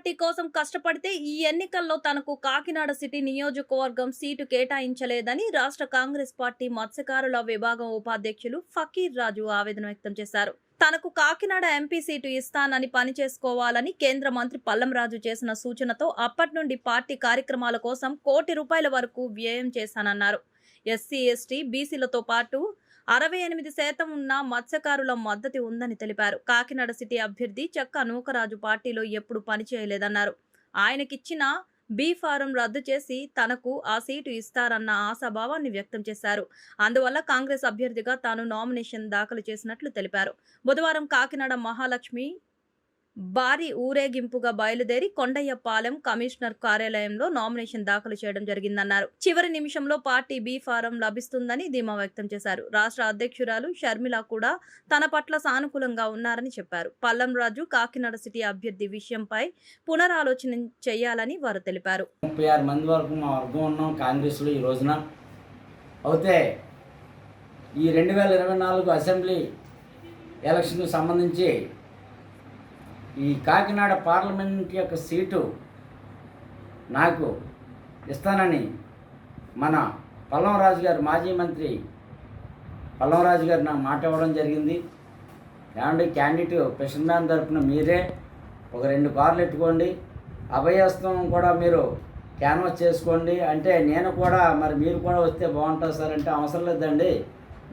Party కోసం కష్టపడితే ఈ ఎన్నికల్లో తనకు కాకినాడ సిటీ నియోజకవర్గం సీటు కేటాయించలేదని రాష్ట్ర కాంగ్రెస్ పార్టీ మత్స్యకారుల విభాగం ఉపాధ్యక్షులు ఫకీర్ రాజు ఆవేదన వ్యక్తం చేశారు. తనకు కాకినాడ ఎంపీ సీటు ఇస్తానని పని చేసుకోవాలని కేంద్ర మంత్రి పల్లంరాజు చేసిన సూచనతో అప్పటి నుండి పార్టీ కార్యక్రమాల కోసం కోటి రూపాయల వరకు వ్యయం చేశానన్నారు. ఎస్సీ ఎస్టీ బీసీలతో పాటు అరవై ఎనిమిది శాతం ఉన్న మత్స్యకారుల మద్దతు ఉందని తెలిపారు. కాకినాడ సిటీ అభ్యర్థి చెక్క నూకరాజు పార్టీలో ఎప్పుడు పనిచేయలేదన్నారు ఆయనకిచ్చిన బీ ఫారం రద్దు చేసి తనకు ఆ సీటు ఇస్తారన్న ఆశాభావాన్ని వ్యక్తం చేశారు. అందువల్ల కాంగ్రెస్ అభ్యర్థిగా తాను నామినేషన్ దాఖలు చేసినట్లు తెలిపారు. బుధవారం కాకినాడ మహాలక్ష్మి భారీ ఊరేగింపుగా బయలుదేరి కొండయ్యపాలెం కమిషనర్ కార్యాలయంలో నామినేషన్ దాఖలు చేయడం జరిగిందన్నారు. చివరి నిమిషంలో పార్టీ బీ ఫారం లభిస్తుందని ధీమా వ్యక్తం చేశారు. రాష్ట్ర అధ్యక్షురాలు షర్మిల కూడా తన పట్ల సానుకూలంగా ఉన్నారని చెప్పారు. పల్లం రాజు కాకినాడ సిటీ అభ్యర్థి విషయంపై పునరాలోచన చేయాలని వారు తెలిపారు. ముప్పై ఆరు మంది వరకు మా వర్గం ఉన్నాం కాంగ్రెస్లో ఈ రోజున. అయితే ఈ రెండు వేల ఇరవై నాలుగు అసెంబ్లీ ఎలక్షన్కు సంబంధించి ఈ కాకినాడ పార్లమెంట్ యొక్క సీటు నాకు ఇస్తానని మన పల్లంరాజు గారు మాజీ మంత్రి పల్లంరాజు గారు నాకు మాట ఇవ్వడం జరిగింది. ఏమండి క్యాండిడేట్ ప్రశాంత్ తరపున మీరే ఒక రెండు కార్లు ఎట్టుకోండి అభయస్తం కూడా మీరు క్యాన్వాస్ చేసుకోండి. అంటే నేను కూడా మరి మీరు కూడా వస్తే బాగుంటుంది సార్ అంటే అవసరం లేదండి.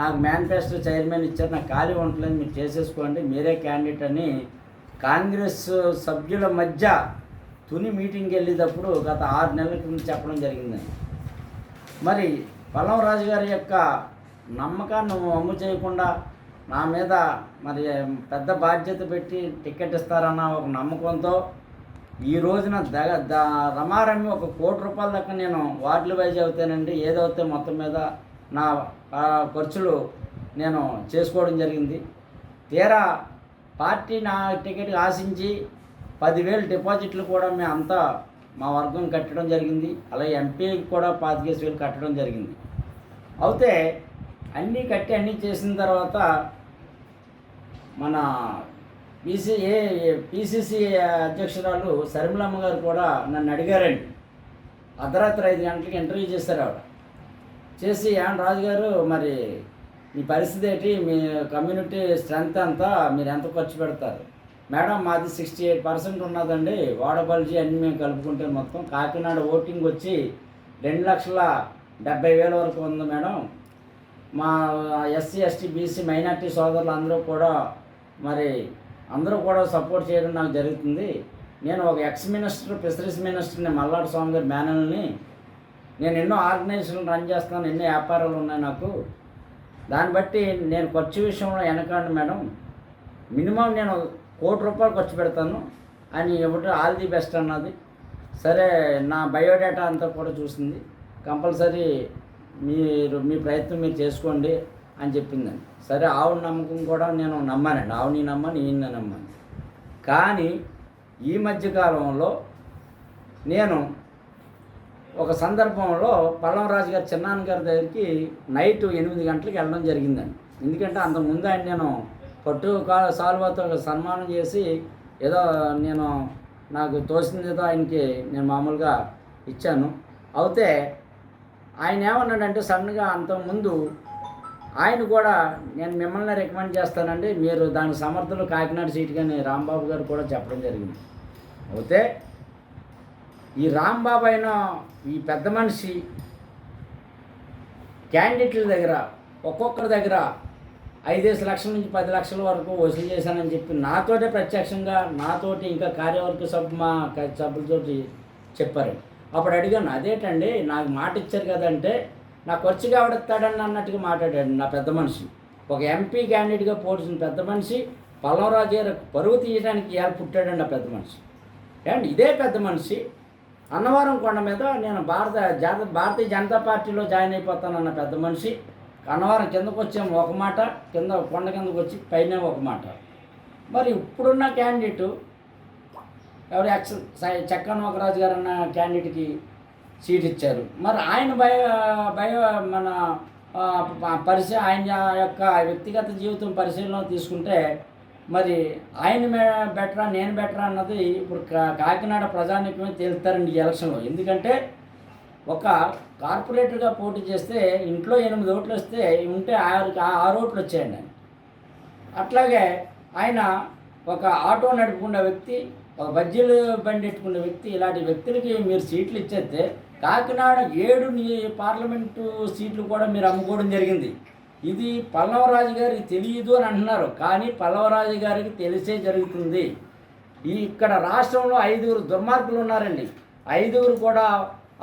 నాకు మేనిఫెస్టో చైర్మన్ ఇచ్చారు నాకు ఖాళీ ఉండలేదు మీరు చేసేసుకోండి. మీరే క్యాండిడేట్ అని కాంగ్రెస్ సభ్యుల మధ్య తుని మీటింగ్కి వెళ్ళేటప్పుడు గత ఆరు నెలల క్రితం చెప్పడం జరిగిందండి. మరి రాజు గారి యొక్క నమ్మకాన్ని అమ్ము చేయకుండా నా మీద మరి పెద్ద బాధ్యత పెట్టి టికెట్ ఇస్తారన్న ఒక నమ్మకంతో ఈ రోజున దగ ద రమారమి ఒక కోటి రూపాయల దాకా నేను వార్డులు వైజ్ అవుతానండి. ఏదవుతే మొత్తం మీద నా ఖర్చులు నేను చేసుకోవడం జరిగింది. తీరా పార్టీ నా టికెట్ ఆశించి పదివేలు డిపాజిట్లు కూడా మేము అంతా మా వర్గం కట్టడం జరిగింది. అలాగే ఎంపీకి కూడా పాతికేసి వేలు కట్టడం జరిగింది. అయితే అన్నీ కట్టి అన్నీ చేసిన తర్వాత మన పీసీ ఏ పీసీసీ అధ్యక్షురాలు శర్మిలమ్మ గారు కూడా నన్ను అడిగారండి. అర్ధరాత్రి ఐదు గంటలకి ఇంటర్వ్యూ చేశారు ఆవిడ. చేసి యాన్ రాజు గారు మరి మీ పరిస్థితి ఏంటి? మీ కమ్యూనిటీ స్ట్రెంగ్త్ అంతా మీరు ఎంత ఖర్చు పెడతారు? మేడం మాది సిక్స్టీ ఎయిట్ పర్సెంట్ ఉన్నదండి. వాడబల్జీ అన్ని మేము కలుపుకుంటే మొత్తం కాకినాడ ఓటింగ్ వచ్చి రెండు లక్షల డెబ్బై వేల వరకు ఉంది మేడం. మా ఎస్సీ ఎస్టీ బీసీ మైనార్టీ సోదరులు అందరూ కూడా మరి అందరూ కూడా సపోర్ట్ చేయడం నాకు జరుగుతుంది. నేను ఒక ఎక్స్ మినిస్టర్ ఫిషరీస్ మినిస్టర్ని మల్లాడు స్వామి గారి బ్యానర్ని నేను ఎన్నో ఆర్గనైజేషన్లు రన్ చేస్తాను ఎన్నో వ్యాపారాలు ఉన్నాయి నాకు. దాన్ని బట్టి నేను ఖర్చు విషయంలో వెనకండి మేడం. మినిమం నేను కోటి రూపాయలు ఖర్చు పెడతాను. అని ఇవ్వటం ఆల్ ది బెస్ట్ అన్నది. సరే నా బయోడేటా అంతా కూడా చూసింది. కంపల్సరీ మీరు మీ ప్రయత్నం మీరు చేసుకోండి అని చెప్పిందండి సరే ఆవు నమ్మకం కూడా నేను నమ్మానండి. ఆవుని నమ్మని ఈయన నమ్మాను. కానీ ఈ మధ్యకాలంలో నేను ఒక సందర్భంలో పల్లంరాజు గారు చిన్నాన్న గారి దగ్గరికి నైట్ ఎనిమిది గంటలకు వెళ్ళడం జరిగిందండి. ఎందుకంటే అంతకుముందు ఆయన నేను పట్టు కా సాల్వాతో సన్మానం చేసి ఏదో నేను నాకు తోసింది ఏదో ఆయనకి నేను మామూలుగా ఇచ్చాను. అయితే ఆయన ఏమన్నాడంటే సడన్గా అంతకుముందు ఆయన కూడా నేను మిమ్మల్ని రికమెండ్ చేస్తానండి మీరు దాని సమర్థులు కాకినాడ సీట్ కానీ రాంబాబు గారు కూడా చెప్పడం జరిగింది. అయితే ఈ రాంబాబు అయిన ఈ పెద్ద మనిషి క్యాండిడేట్ల దగ్గర ఒక్కొక్కరి దగ్గర ఐదేసి లక్షల నుంచి పది లక్షల వరకు వసూలు చేశానని చెప్పి నాతోటే ప్రత్యక్షంగా నాతోటి ఇంకా కార్యవర్గ సభ్యు మా సభ్యులతోటి చెప్పారు. అప్పుడు అడిగాను అదేటండి నాకు మాట ఇచ్చారు కదంటే నా ఖర్చుగా కావడతాడని అన్నట్టుగా మాట్లాడాడు నా పెద్ద మనిషి. ఒక ఎంపీ క్యాండిడేట్గా పోటీసిన పెద్ద మనిషి పల్లవరాజు గారు పరుగు తీయడానికి ఇవాళ పుట్టాడండి ఆ పెద్ద మనిషి. అండ్ ఇదే పెద్ద మనిషి అన్నవరం కొండ మీద నేను భారత జాత భారతీయ జనతా పార్టీలో జాయిన్ అయిపోతానన్న పెద్ద మనిషి. అన్నవరం కిందకు వచ్చాము ఒక మాట కింద కొండ కిందకు వచ్చి పైన ఒక మాట. మరి ఇప్పుడున్న క్యాండిడేటు ఎవరు ఎక్స్ సై- ఒకరాజు గారు అన్న క్యాండిడేట్కి సీట్ ఇచ్చారు. మరి ఆయన భయ భయ మన పరిశీ ఆయన యొక్క వ్యక్తిగత జీవితం పరిశీలన తీసుకుంటే మరి ఆయన బెటరా నేను బెటరా అన్నది ఇప్పుడు కాకినాడ ప్రజానికమే తేలుతారండి ఈ ఎలక్షన్లో. ఎందుకంటే ఒక కార్పొరేటర్గా పోటీ చేస్తే ఇంట్లో ఎనిమిది ఓట్లు వస్తే ఉంటే ఆరు ఆరు ఓట్లు వచ్చాయండి ఆయన. అట్లాగే ఆయన ఒక ఆటో నడుపుకున్న వ్యక్తి ఒక బజ్జీలు బండి ఎట్టుకున్న వ్యక్తి ఇలాంటి వ్యక్తులకి మీరు సీట్లు ఇచ్చేస్తే కాకినాడ ఏడు పార్లమెంటు సీట్లు కూడా మీరు అమ్ముకోవడం జరిగింది. ఇది పల్లవరాజు గారికి తెలియదు అని అంటున్నారు. కానీ పల్లవరాజు గారికి తెలిసే జరుగుతుంది. ఈ ఇక్కడ రాష్ట్రంలో ఐదుగురు దుర్మార్గులు ఉన్నారండి. ఐదుగురు కూడా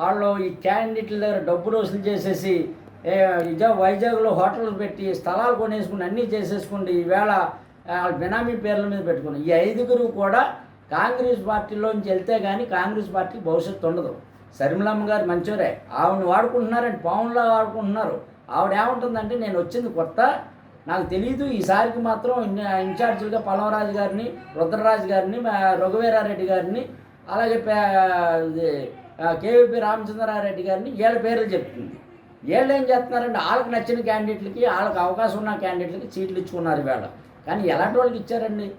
వాళ్ళు ఈ క్యాండిడేట్ల దగ్గర డబ్బులు వసూలు చేసేసి వైజాగ్లో హోటల్ పెట్టి స్థలాలు కొనేసుకుని అన్నీ చేసేసుకోండి ఈవేళ వాళ్ళ బినామీ పేర్ల మీద పెట్టుకుని ఈ ఐదుగురు కూడా కాంగ్రెస్ పార్టీలోంచి వెళ్తే కానీ కాంగ్రెస్ పార్టీ భవిష్యత్తు ఉండదు. శర్మిలమ్మ గారు మంచివారే ఆవిడని వాడుకుంటున్నారండి. పావున్లా వాడుకుంటున్నారు. ఆవిడ ఏముంటుందంటే నేను వచ్చింది కొత్త. నాకు తెలియదు ఈసారికి మాత్రం ఇన్- ఇన్ఛార్జీలుగా పలవరాజు గారిని రుద్రరాజు గారిని మా రఘువీరారెడ్డి గారిని అలాగే కేవీపీ రామచంద్రారెడ్డి గారిని వీళ్ళ పేర్లు చెప్తుంది. వీళ్ళు ఏం చేస్తున్నారంటే వాళ్ళకి నచ్చిన క్యాండిడేట్లకి వాళ్ళకి అవకాశం ఉన్న క్యాండిడేట్లకి సీట్లు ఇచ్చుకున్నారు ఇవాళ. కానీ ఎలాంటి వాళ్ళకి ఇచ్చారండి?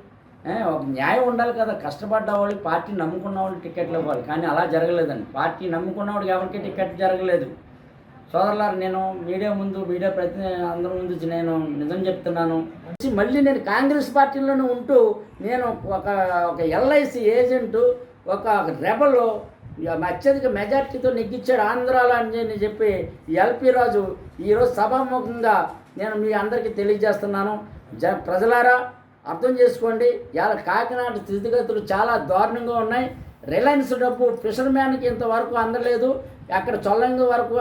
ఒక న్యాయం ఉండాలి కదా. కష్టపడ్డ వాళ్ళకి పార్టీ నమ్ముకున్న వాళ్ళకి టికెట్లు ఇవ్వాలి. కానీ అలా జరగలేదండి. పార్టీ నమ్ముకున్న వాడికి ఎవరికి టికెట్ జరగలేదు. సోదరులారు నేను మీడియా ముందు మీడియా ప్రతి అందరి ముందు నేను నిజం చెప్తున్నాను. మళ్ళీ నేను కాంగ్రెస్ పార్టీలోనే ఉంటూ నేను ఒక ఒక ఎల్ఐసి ఏజెంటు ఒక రెబల్ అత్యధిక మెజార్టీతో నెగ్గించాడు ఆంధ్రాలో అని చెప్పి- చెప్పి ఈ ఎల్పి రాజు ఈరోజు సభాముఖంగా నేను మీ అందరికీ తెలియజేస్తున్నాను. జ ప్రజలారా అర్థం చేసుకోండి ఇలా కాకినాడ స్థితిగతులు చాలా దారుణంగా ఉన్నాయి. రిలయన్స్ డబ్బు ఫిషర్మ్యాన్కి ఇంతవరకు అందలేదు. అక్కడ చొల్లంగి వరకు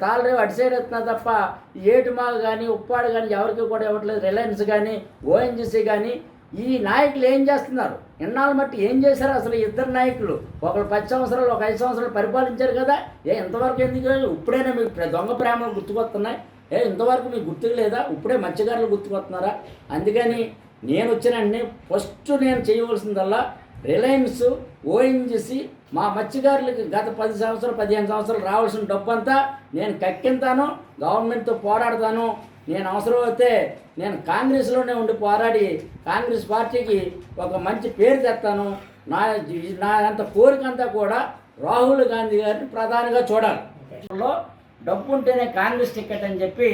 తాళరేవు అటు సైడ్ ఎత్తున్నా తప్ప ఏటుమాగు కానీ ఉప్పాడు కానీ ఎవరికి కూడా ఇవ్వట్లేదు. రిలయన్స్ కానీ ఓఎన్జీసీ కానీ ఈ నాయకులు ఏం చేస్తున్నారు? ఇన్నాళ్ళు మట్టి ఏం చేశారు అసలు ఇద్దరు నాయకులు? ఒకరు పది సంవత్సరాలు ఒక ఐదు సంవత్సరాలు పరిపాలించారు కదా. ఏ ఇంతవరకు ఎందుకు ఇప్పుడైనా మీకు ప్ర- దొంగ ప్రేమలు గుర్తుకొస్తున్నాయి. ఏ ఇంతవరకు మీకు గుర్తుకు లేదా ఇప్పుడే మత్స్యకారులు గుర్తుకొస్తున్నారా? అందుకని నేను వచ్చిన ఫస్ట్ నేను చేయవలసిందల్లా రిలయన్స్ ఓఎన్జిసి మా మత్స్యకారులకి గత పది సంవత్సరాలు పదిహేను సంవత్సరాలు రావాల్సిన డబ్బు అంతా నేను కక్కింతాను గవర్నమెంట్తో పోరాడతాను. నేను అవసరం అయితే నేను కాంగ్రెస్లోనే ఉండి పోరాడి కాంగ్రెస్ పార్టీకి ఒక మంచి పేరు తెస్తాను. నా నా అంత కోరికంతా కూడా రాహుల్ గాంధీ గారిని ప్రధానిగా చూడాలి. డబ్బు ఉంటేనే కాంగ్రెస్ టికెట్ అని చెప్పి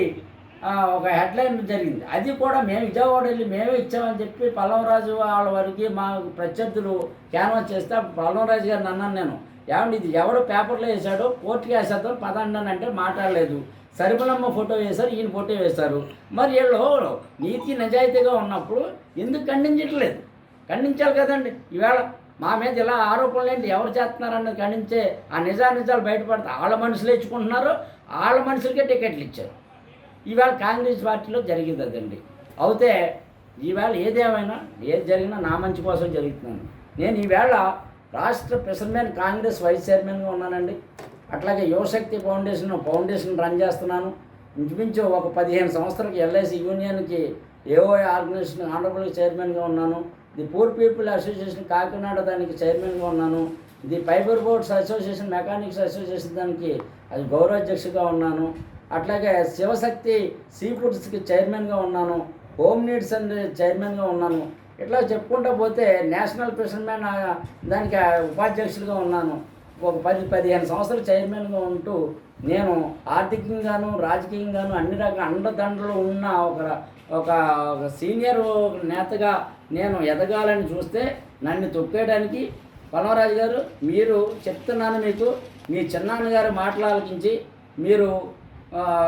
ఒక హెడ్లైన్ జరిగింది. అది కూడా మేము విజయవాడ వెళ్ళి మేమే ఇచ్చామని చెప్పి పల్లవరాజు వాళ్ళ వారికి మా ప్రత్యర్థులు క్యాన్వాస్ చేస్తే పల్లవరాజు గారిని అన్నాను నేను. ఏమండి ఇది ఎవడో పేపర్లో వేశాడో కోర్టుకి వేసేద్దాం పదండి అని అంటే మాట్లాడలేదు. సరిపలమ్మ ఫోటో వేశారు ఈయన ఫోటో వేశారు. మరి వీళ్ళు నీతి నిజాయితీగా ఉన్నప్పుడు ఎందుకు ఖండించట్లేదు? ఖండించాలి కదండి. ఈవేళ మా మీద ఇలా ఆరోపణలు ఏంటి? ఎవరు చేస్తున్నారన్నది ఖండించే ఆ నిజా నిజాలు బయటపడితే వాళ్ళ మనుషులు ఇచ్చుకుంటున్నారు వాళ్ళ మనుషులకే టికెట్లు ఇచ్చారు. ఈవేళ కాంగ్రెస్ పార్టీలో జరిగింది అదండి. అయితే ఈవేళ ఏదేమైనా ఏది జరిగినా నా మంచి కోసం జరుగుతుంది నేను ఈవేళ రాష్ట్ర ప్రెసిడెంట్ కాంగ్రెస్ వైస్ చైర్మన్గా ఉన్నానండి. అట్లాగే యువశక్తి ఫౌండేషన్ ఫౌండేషన్ రన్ చేస్తున్నాను. ఇంచుమించు ఒక పదిహేను సంవత్సరాలకి ఎల్ఐసి యూనియన్కి ఏఓ ఆర్గనైజేషన్ ఆనరబుల్ చైర్మన్గా ఉన్నాను. The poor people association Kakinada దానికి చైర్మన్గా ఉన్నాను. The fibre boards association mechanics association దానికి అది గౌరవాధ్యక్షుగా ఉన్నాను. అట్లాగే శివశక్తి సీ ఫుడ్స్కి చైర్మన్గా ఉన్నాను. హోమ్ నీడ్స్ అండ్ చైర్మన్గా ఉన్నాను. ఇట్లా చెప్పుకుంటూ పోతే నేషనల్ ప్రెసిడెంట్ దానికి ఉపాధ్యక్షులుగా ఉన్నాను. ఒక పది పదిహేను సంవత్సరాలు చైర్మన్గా ఉంటూ నేను ఆర్థికంగాను రాజకీయంగాను అన్ని రకాల అండదండలు ఉన్న ఒక ఒక సీనియర్ నేతగా నేను ఎదగాలని చూస్తే నన్ను తొక్కేయడానికి పలవరాజు గారు మీరు చెప్తున్నాను మీకు మీ చిన్నాన్నగారు మాటలు ఆలోచించి మీరు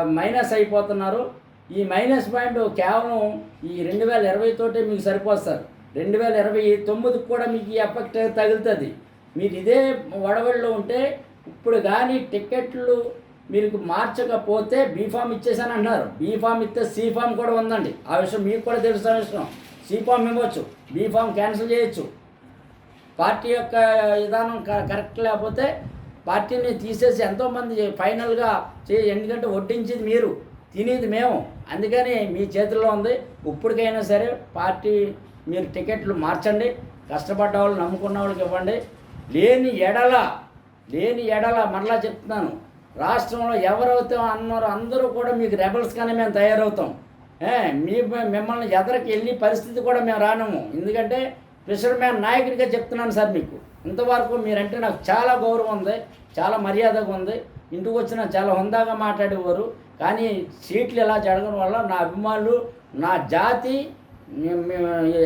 మైనస్ అయిపోతున్నారు. ఈ మైనస్ పాయింట్ కేవలం ఈ రెండు వేల ఇరవై తోటే మీకు సరిపోస్తారు. రెండు వేల ఇరవై తొమ్మిదికి కూడా మీకు ఈ ఎఫెక్ట్ తగులుతుంది. మీరు ఇదే వడవడిలో ఉంటే ఇప్పుడు కానీ టికెట్లు మీకు మార్చకపోతే బీఫామ్ ఇచ్చేసాను అంటున్నారు బీఫామ్ ఇస్తే సీఫామ్ కూడా ఉందండి. ఆ విషయం మీకు కూడా తెలుసు విషయం. సీఫామ్ ఇవ్వచ్చు. బీఫామ్ క్యాన్సిల్ చేయొచ్చు. పార్టీ యొక్క విధానం క- కరెక్ట్ లేకపోతే పార్టీని తీసేసి ఎంతోమంది ఫైనల్గా చే ఎందుకంటే వడ్డించేది మీరు? తినేది మేము. అందుకని మీ చేతుల్లో ఉంది. ఇప్పటికైనా సరే పార్టీ మీరు టికెట్లు మార్చండి. కష్టపడ్డ వాళ్ళు నమ్ముకున్న వాళ్ళకి ఇవ్వండి. లేని ఎడల లేని ఎడల మరలా చెప్తున్నాను. రాష్ట్రంలో ఎవరైతే అన్నారో అందరూ కూడా మీకు రెబల్స్గానే మేము తయారవుతాం. ఏ, మీ మిమ్మల్ని ఎదరికి వెళ్ళి పరిస్థితి కూడా మేము రానము. ఎందుకంటే ఫిషర్మ్యాన్ నాయకుడిగా చెప్తున్నాను సార్ మీకు. ఇంతవరకు మీరంటే నాకు చాలా గౌరవం ఉంది చాలా మర్యాదగా ఉంది ఇంటికి వచ్చిన చాలా హుందాగా మాట్లాడేవారు. కానీ సీట్లు ఇలా జరగడం వల్ల నా అభిమానులు నా జాతి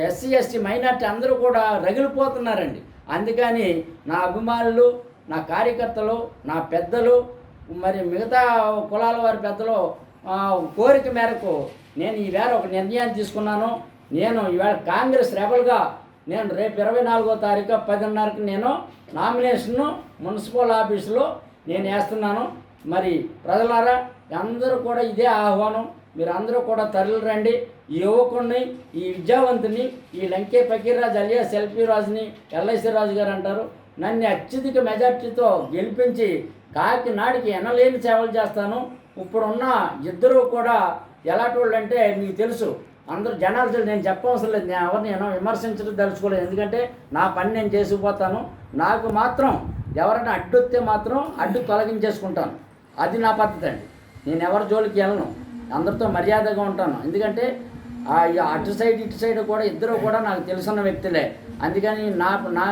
ఎస్సీ ఎస్టీ మైనార్టీ అందరూ కూడా రగిలిపోతున్నారండి. అందుకని నా అభిమానులు నా కార్యకర్తలు నా పెద్దలు మరి మిగతా కులాల వారి పెద్దలు కోరిక మేరకు నేను ఈవేళ ఒక నిర్ణయాన్ని తీసుకున్నాను. నేను ఈవేళ కాంగ్రెస్ రెబల్గా నేను రేపు ఇరవై నాలుగో తారీఖు పదిన్నరకు నేను నామినేషన్ను మున్సిపల్ ఆఫీసులో నేను వేస్తున్నాను. మరి ప్రజలారా అందరూ కూడా ఇదే ఆహ్వానం. మీరు అందరూ కూడా తరలి రండి. ఈ యువకుడిని ఈ విద్యావంతుని ఈ లంకే ఫకీర్రాజ్ అలియా సెల్ఫీ రాజుని ఎల్ఐసి రాజు గారు అంటారు. నన్ను అత్యధిక మెజార్టీతో గెలిపించి కాకినాడికి ఎనలేని సేవలు చేస్తాను. ఇప్పుడున్న ఇద్దరు కూడా ఎలాంటి వాళ్ళు అంటే మీకు తెలుసు అందరూ జనాలు నేను చెప్పవసరం లేదు. నేను ఎవరిని ఏమో విమర్శించడం తలుచుకోలేదు. ఎందుకంటే నా పని నేను చేసుకుపోతాను. నాకు మాత్రం ఎవరైనా అడ్డొస్తే మాత్రం అడ్డు తొలగించేసుకుంటాను. అది నా పద్ధతి అండి. నేను ఎవరి జోలికి వెళ్ళను. అందరితో మర్యాదగా ఉంటాను. ఎందుకంటే అటు సైడ్ ఇటు సైడ్ కూడా ఇద్దరు కూడా నాకు తెలిసిన వ్యక్తులే. అందుకని నా నా